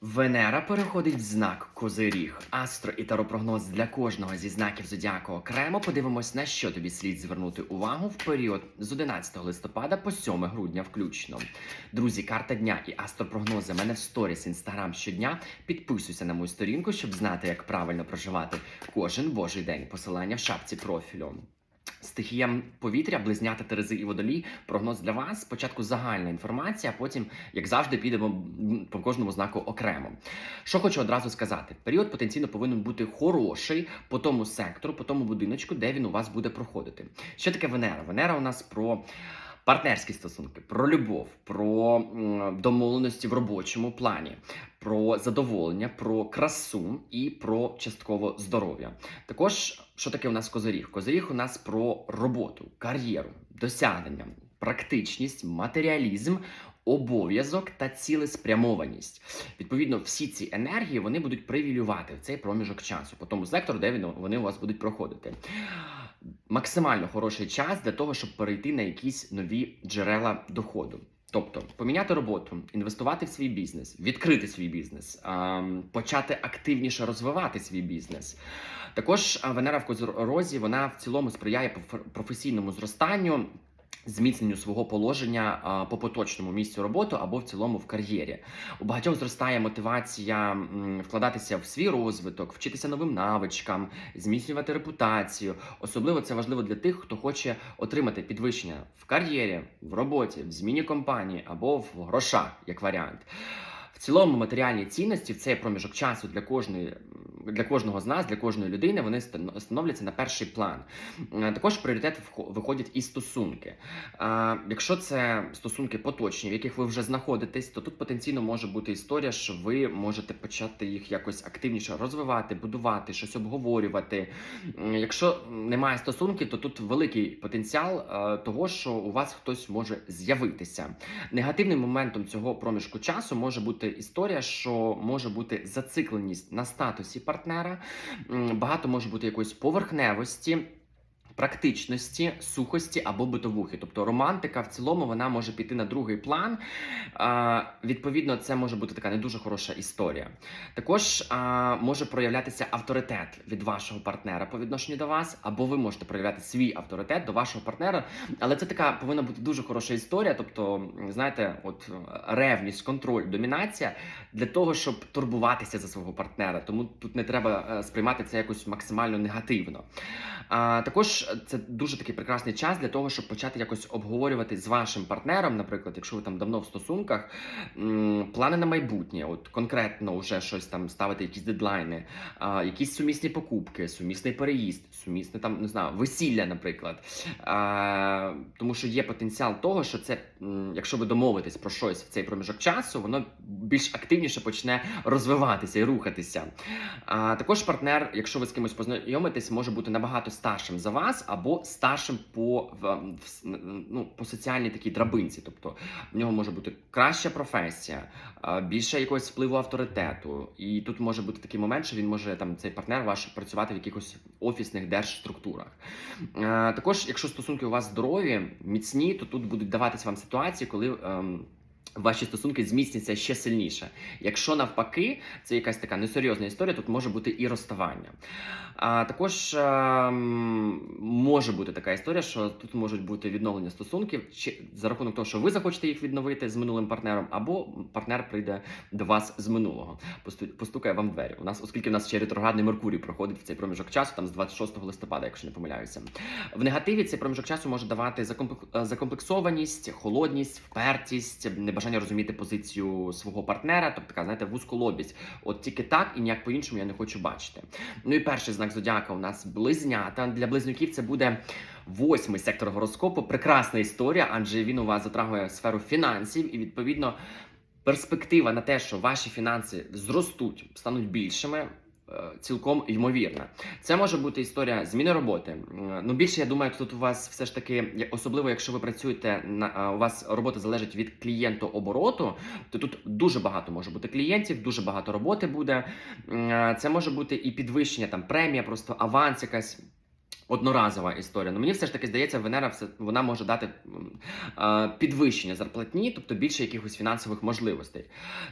Венера переходить в знак Козиріг. Астро і таропрогноз для кожного зі знаків зодіаку окремо. Подивимось, на що тобі слід звернути увагу в період з 11 листопада по 7 грудня включно. Друзі, карта дня і астропрогнози мене в сторіс інстаграм щодня. Підписуйся на мою сторінку, щоб знати, як правильно проживати кожен божий день. Посилання в шапці профілю. Стихія повітря, близнята Терези і водолій. Прогноз для вас. Спочатку загальна інформація, а потім, як завжди, підемо по кожному знаку окремо. Що хочу одразу сказати: період потенційно повинен бути хороший по тому сектору, по тому будиночку, де він у вас буде проходити. Що таке Венера? Венера у нас про. Партнерські стосунки, про любов, про домовленості в робочому плані, про задоволення, про красу і про частково здоров'я. Також що таке у нас козиріг? Козиріг у нас про роботу, кар'єру, досягнення, практичність, матеріалізм, обов'язок та цілеспрямованість. Відповідно, всі ці енергії вони будуть привілювати в цей проміжок часу, по тому сектору, де вони у вас будуть проходити. Максимально хороший час для того, щоб перейти на якісь нові джерела доходу. Тобто поміняти роботу, інвестувати в свій бізнес, відкрити свій бізнес, почати активніше розвивати свій бізнес. Також Венера в Козорозі вона в цілому сприяє проф- професійному зростанню. Зміцненню свого положення по поточному місцю роботи або в цілому в кар'єрі. У багатьох зростає мотивація вкладатися в свій розвиток, вчитися новим навичкам, зміцнювати репутацію. Особливо це важливо для тих, хто хоче отримати підвищення в кар'єрі, в роботі, в зміні компанії або в грошах, як варіант. В цілому матеріальні цінності в цей проміжок часу для кожної для кожного з нас, для кожної людини, вони становляться на перший план. Е, Також пріоритет виходять і стосунки. Якщо це стосунки поточні, в яких ви вже знаходитесь, то тут потенційно може бути історія, що ви можете почати їх якось активніше розвивати, будувати, щось обговорювати. Якщо немає стосунків, то тут великий потенціал е, того, що у вас хтось може з'явитися. Негативним моментом цього проміжку часу може бути історія, що може бути зацикленість на статусі партнера, багато може бути якоїсь поверхневості. Практичності, сухості або битовухи, тобто романтика в цілому вона може піти на другий план. А, відповідно, це може бути така не дуже хороша історія. Також а, може проявлятися авторитет від вашого партнера по відношенню до вас, або ви можете проявляти свій авторитет до вашого партнера. Але це така повинна бути дуже хороша історія. Тобто, знаєте, от ревність, контроль, домінація для того, щоб турбуватися за свого партнера. Тому тут не треба е, сприймати це якось максимально негативно. А, також це дуже такий прекрасний час для того, щоб почати якось обговорювати з вашим партнером, наприклад, якщо ви там давно в стосунках, плани на майбутнє, от конкретно вже щось там ставити, якісь дедлайни, якісь сумісні покупки, сумісний переїзд, сумісне там не знаю, весілля, наприклад. Тому що є потенціал того, що це, якщо ви домовитесь про щось в цей проміжок часу, воно більш активніше почне розвиватися і рухатися. Також партнер, якщо ви з кимось познайомитесь, може бути набагато старшим за вас або старшим по ну, по соціальній такій драбинці. Тобто в нього може бути краща професія, більше якогось впливу авторитету. І тут може бути такий момент, що він може там цей партнер ваш працювати в якихось офісних держструктурах. Е, Також, якщо стосунки у вас здорові, міцні, то тут будуть даватись вам ситуації, коли. Ваші стосунки зміцняться ще сильніше. Якщо навпаки, це якась така несерйозна історія, тут може бути і розставання. А також ем, може бути така історія, що тут можуть бути відновлення стосунків чи за рахунок того, що ви захочете їх відновити з минулим партнером, або партнер прийде до вас з минулого, постукає вам в двері. У нас, оскільки у нас ще ретроградний Меркурій проходить в цей проміжок часу, там з 26 листопада, якщо не помиляюся. В негативі цей проміжок часу може давати е, закомплексованість, холодність, впертість, небажання розуміти позицію свого партнера, тобто така, знаєте, вузьколобість. От тільки так і ніяк по-іншому я не хочу бачити. Ну і перший знак зодіака у нас близнята. Для близнюків це буде восьмий сектор гороскопу. Прекрасна історія, адже він у вас затрагує сферу фінансів, і відповідно перспектива на те, що ваші фінанси зростуть, стануть більшими. Е, Цілком ймовірна. Це може бути історія зміни роботи. Ну більше я думаю, тут у вас все ж таки, особливо якщо ви працюєте на у вас робота залежить від клієнтообороту, то тут дуже багато може бути клієнтів, дуже багато роботи буде. Е, Це може бути і підвищення, там премія, просто аванс якась. Одноразова історія. Ну мені все ж таки здається, Венера все вона може дати е, підвищення зарплатні, тобто більше якихось фінансових можливостей.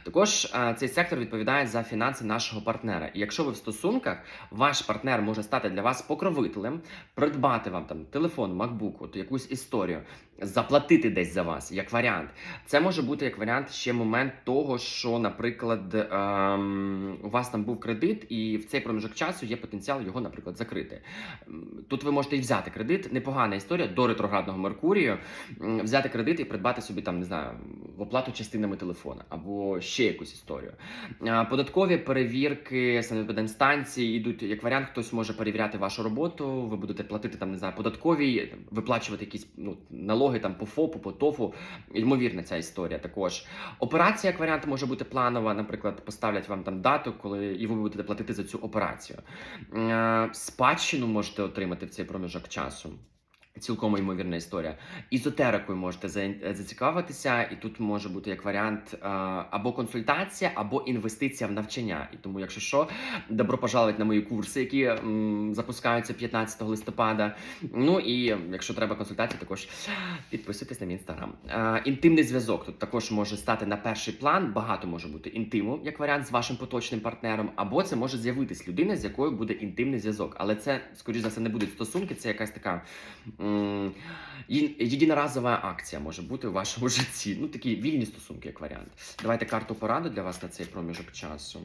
Також е, цей сектор відповідає за фінанси нашого партнера. І якщо ви в стосунках, ваш партнер може стати для вас покровителем, придбати вам там телефон, MacBook, от якусь історію, заплатити десь за вас, як варіант. Це може бути як варіант ще момент того, що, наприклад, ем, у вас там був кредит, і в цей проміжок часу є потенціал його, наприклад, закрити. Тут ви можете і взяти кредит, непогана історія до ретроградного Меркурію, взяти кредит і придбати собі там, не знаю, в оплату частинами телефона або ще якусь історію. Податкові перевірки санепідемстанції йдуть як варіант, хтось може перевіряти вашу роботу, ви будете платити там, не знаю, податкові, виплачувати якісь ну, налоги там по ФОПу, по ТОФу. Ймовірна ця історія також. Операція як варіант може бути планова, наприклад, поставлять вам там дату, коли і ви будете платити за цю операцію. Спадщину можете отримати в цей проміжок часу. Цілком ймовірна історія. Ізотерикою можете зацікавитися, і тут може бути як варіант е, або консультація, або інвестиція в навчання. І тому, якщо що, добро пожаловать на мої курси, які м, запускаються 15 листопада. Ну і якщо треба консультація, також підписуйтесь на мій інстаграм. Е, інтимний зв'язок тут також може стати на перший план. Багато може бути інтиму, як варіант з вашим поточним партнером, або це може з'явитись людина, з якою буде інтимний зв'язок. Але це, скоріш за все, не будуть стосунки, це якась така. Єдиноразова акція може бути у вашому житті. Ну, такі вільні стосунки, як варіант. Давайте карту поради для вас на цей проміжок часу.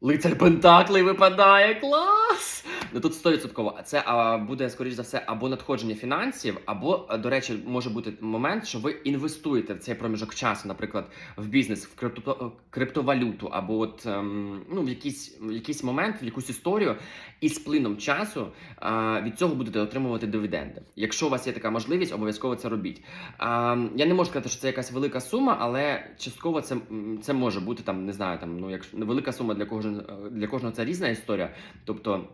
Лицар Пентаклей випадає клас! Ну тут 100%. Це а, буде, скоріш за все, або надходження фінансів, або, до речі, може бути момент, що ви інвестуєте в цей проміжок часу, наприклад, в бізнес, в крипто, криптовалюту, або от ем, ну, в якийсь, в якийсь момент, в якусь історію, і з плином часу а, від цього будете отримувати дивіденди. Якщо у вас є така можливість, обов'язково це робіть. А, я не можу сказати, що це якась велика сума, але частково це, це може бути там, не знаю, там ну якщо велика сума для кожного для кожного це різна історія. Тобто.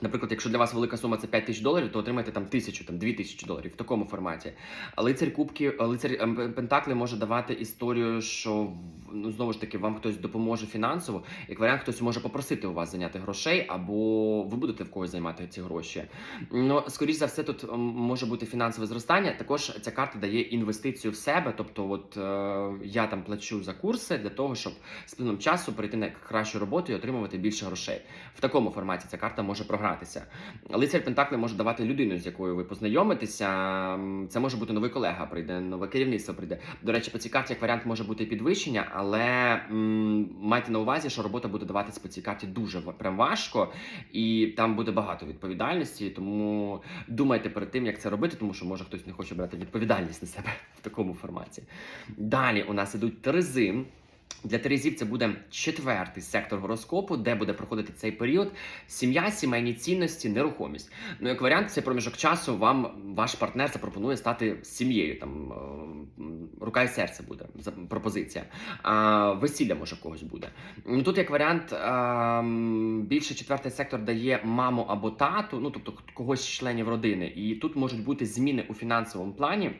Наприклад, якщо для вас велика сума це 5 тисяч доларів, то отримаєте там тисячу, там 2 тисячі доларів в такому форматі. Лицар кубки, а лицар ем, Пентаклі може давати історію, що ну знову ж таки вам хтось допоможе фінансово. Як варіант, хтось може попросити у вас зайняти грошей, або ви будете в когось займати ці гроші. Ну, скоріш за все, тут ем, може бути фінансове зростання. Також ця карта дає інвестицію в себе. Тобто, от е, я там плачу за курси для того, щоб з плином часу перейти на кращу роботу і отримувати більше грошей. В такому форматі ця карта може програтися. Лицар Пентакли може давати людину, з якою ви познайомитеся. Це може бути новий колега, прийде, нове керівництво прийде. До речі, по цій як варіант може бути підвищення, але м, майте на увазі, що робота буде даватись по цій карті дуже прям важко, і там буде багато відповідальності. Тому думайте перед тим, як це робити, тому що може хтось не хоче брати відповідальність на себе в такому форматі. Далі у нас ідуть Терези. Для Терезів це буде четвертий сектор гороскопу, де буде проходити цей період. Сім'я, сімейні цінності, нерухомість. Ну, як варіант, цей проміжок часу вам ваш партнер запропонує стати сім'єю. Там е, рука і серце буде пропозиція. А, весілля може когось буде. Ну тут як варіант, а, більше четвертий сектор дає маму або тату, ну тобто когось з членів родини. І тут можуть бути зміни у фінансовому плані.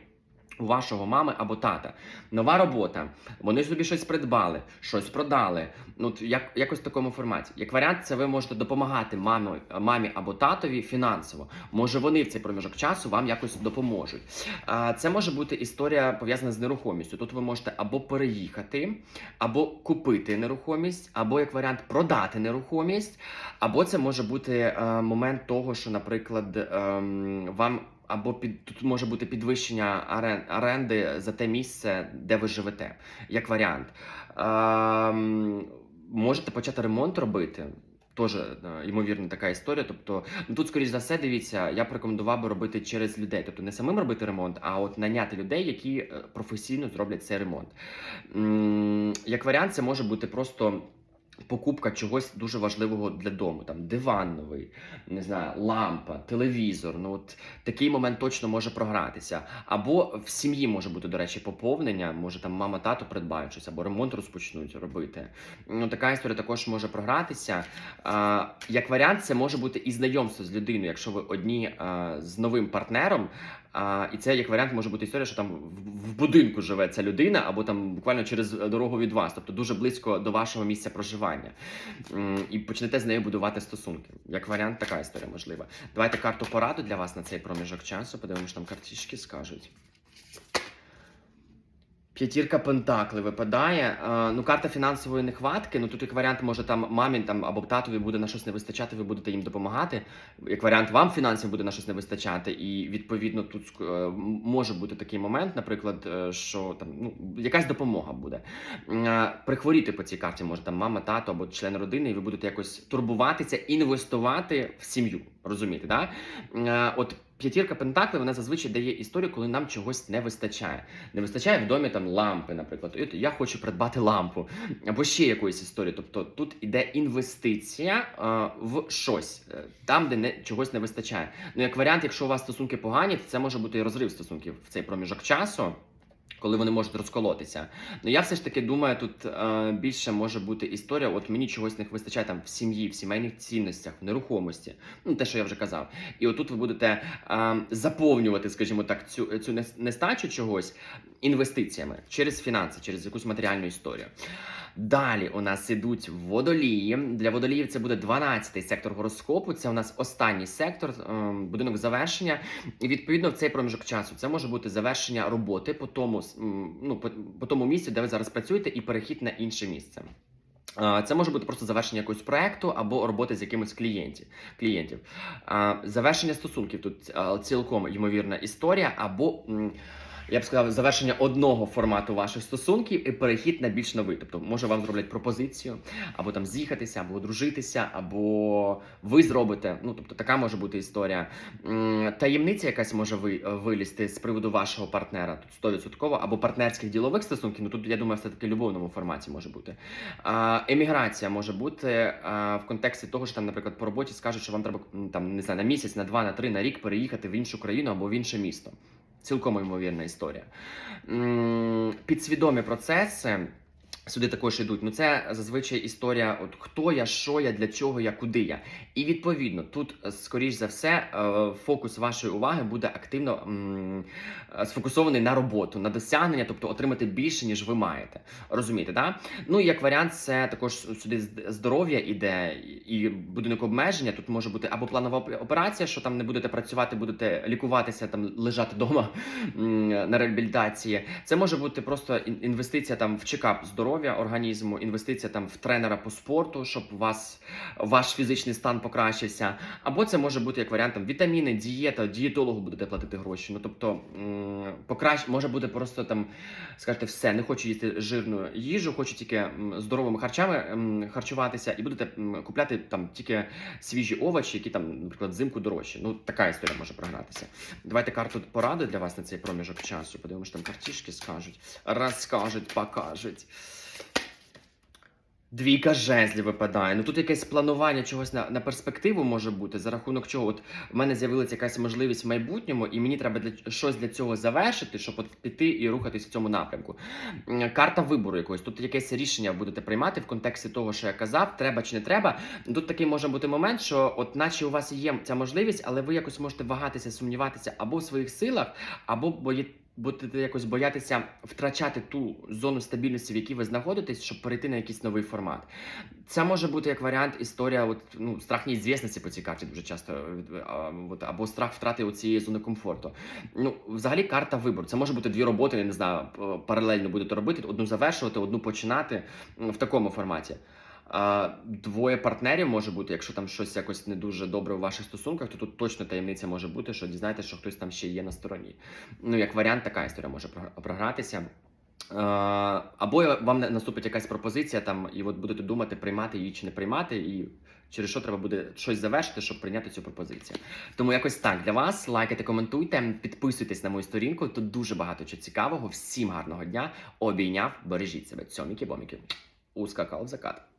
У вашого мами або тата нова робота. Вони собі щось придбали, щось продали. Ну як якось в такому форматі. Як варіант, це ви можете допомагати мамі, мамі або татові фінансово. Може, вони в цей проміжок часу вам якось допоможуть. А це може бути історія пов'язана з нерухомістю. Тут ви можете або переїхати, або купити нерухомість, або як варіант продати нерухомість, або це може бути е, момент того, що, наприклад, ем, вам. Або під тут може бути підвищення оренди за те місце, де ви живете, як варіант. Ем, можете почати ремонт робити. Теж е, ймовірно така історія. Тобто, ну тут, скоріш за все, дивіться, я б рекомендував би робити через людей. Тобто не самим робити ремонт, а от наняти людей, які е, професійно зроблять цей ремонт. Як варіант, це може бути просто. Покупка чогось дуже важливого для дому, там диван новий, не знаю, лампа, телевізор. Ну от такий момент точно може програтися. Або в сім'ї може бути, до речі, поповнення. Може там мама, тато придбають щось, або ремонт розпочнуть робити. Ну така історія також може програтися. А, як варіант, це може бути і знайомство з людиною, якщо ви одні а, з новим партнером. А, і це як варіант може бути історія, що там в, будинку живе ця людина, або там буквально через дорогу від вас, тобто дуже близько до вашого місця проживання. І почнете з нею будувати стосунки. Як варіант, така історія можлива. Давайте карту пораду для вас на цей проміжок часу. Подивимося, що там картішки скажуть. П'ятірка Пентакли випадає. Е, ну, карта фінансової нехватки. Ну тут як варіант, може там мамі там або татові буде на щось не вистачати, ви будете їм допомагати. Як варіант, вам фінансів буде на щось не вистачати, і відповідно тут е, може бути такий момент, наприклад, е, що там ну якась допомога буде. Е, Прихворіти по цій карті може там мама, тато або член родини, і ви будете якось турбуватися, інвестувати в сім'ю. Розумієте, да? Е, От п'ятірка Пентакли вона зазвичай дає історію, коли нам чогось не вистачає. Не вистачає в домі там лампи, наприклад. Я хочу придбати лампу або ще якоїсь історії. Тобто тут іде інвестиція е, в щось, е, там, де не чогось не вистачає. Ну як варіант, якщо у вас стосунки погані, це може бути і розрив стосунків в цей проміжок часу. Коли вони можуть розколотися, ну я все ж таки думаю, тут е, більше може бути історія. От мені чогось не вистачає там в сім'ї, в сімейних цінностях, в нерухомості. Ну те, що я вже казав. І отут ви будете е, заповнювати, скажімо так, цю цю нестачу чогось інвестиціями через фінанси, через якусь матеріальну історію. Далі у нас ідуть водолії. Для водоліїв це буде 12-й сектор гороскопу. Це у нас останній сектор, ем, будинок завершення. І відповідно в цей проміжок часу це може бути завершення роботи по тому, ну, по, тому місцю, де ви зараз працюєте, і перехід на інше місце. Це може бути просто завершення якогось проекту або роботи з якимось клієнтів. клієнтів. Завершення стосунків тут цілком ймовірна історія, або я б сказав, завершення одного формату ваших стосунків і перехід на більш новий. Тобто, може вам зроблять пропозицію, або там з'їхатися, або одружитися, або ви зробите. Ну тобто, така може бути історія. Таємниця якась може ви, вилізти з приводу вашого партнера, тут 100%, або партнерських ділових стосунків. Ну тут я думаю, все таки любовному форматі може бути. Еміграція може бути в контексті того, що там, наприклад, по роботі скажуть, що вам треба там не знаю, на місяць, на два, на три, на рік переїхати в іншу країну або в інше місто. Цілком ймовірна історія. Підсвідомі процеси. Сюди також йдуть. Ну це зазвичай історія: от хто я, що я, для чого я, куди я. І відповідно, тут, е, скоріш за все, е, фокус вашої уваги буде активно е, сфокусований на роботу, на досягнення, тобто отримати більше, ніж ви маєте. Розумієте, да? Ну і як варіант, це також сюди здоров'я іде і будинок обмеження. Тут може бути або планова операція, що там не будете працювати, будете лікуватися, там лежати вдома на реабілітації. Це може бути просто інвестиція там в чекап здоров'я організму, інвестиція там в тренера по спорту, щоб у вас ваш фізичний стан покращився. Або це може бути як варіант там вітаміни, дієта, дієтологу будете платити гроші. Ну тобто покращ... може бути просто там скажете, все, не хочу їсти жирну їжу, хочу тільки здоровими харчами харчуватися, і будете купляти там тільки свіжі овочі, які там, наприклад, взимку дорожчі. Ну така історія може програтися. Давайте карту поради для вас на цей проміжок часу. Подивимося, там картішки скажуть, розкажуть, покажуть. Двійка жезлів випадає. Ну тут якесь планування чогось на, на перспективу може бути, за рахунок чого. От в мене з'явилася якась можливість в майбутньому, і мені треба для щось для цього завершити, щоб от піти і рухатись в цьому напрямку. Карта вибору якоїсь. Тут якесь рішення будете приймати в контексті того, що я казав, треба чи не треба. Тут такий може бути момент, що, от, наче у вас є ця можливість, але ви якось можете вагатися, сумніватися або в своїх силах, або бої... будете якось боятися втрачати ту зону стабільності, в якій ви знаходитесь, щоб перейти на якийсь новий формат. Це може бути як варіант історія, от, ну, страх неізвісності по цій карті дуже часто, від- от, або страх втрати цієї зони комфорту. Ну, взагалі, карта вибору. Це може бути дві роботи, я не знаю, паралельно будете робити, одну завершувати, одну починати в такому форматі. Двоє партнерів може бути, якщо там щось якось не дуже добре у ваших стосунках, то тут точно таємниця може бути, що дізнаєтесь, що хтось там ще є на стороні. Ну, як варіант, така історія може програтися. Або вам наступить якась пропозиція, там, і от будете думати, приймати її чи не приймати, і через що треба буде щось завершити, щоб прийняти цю пропозицію. Тому якось так для вас. Лайкайте, коментуйте, підписуйтесь на мою сторінку. Тут дуже багато чого цікавого. Всім гарного дня. Обійняв, бережіть себе. Цьоміки, боміки. Ускакав закат.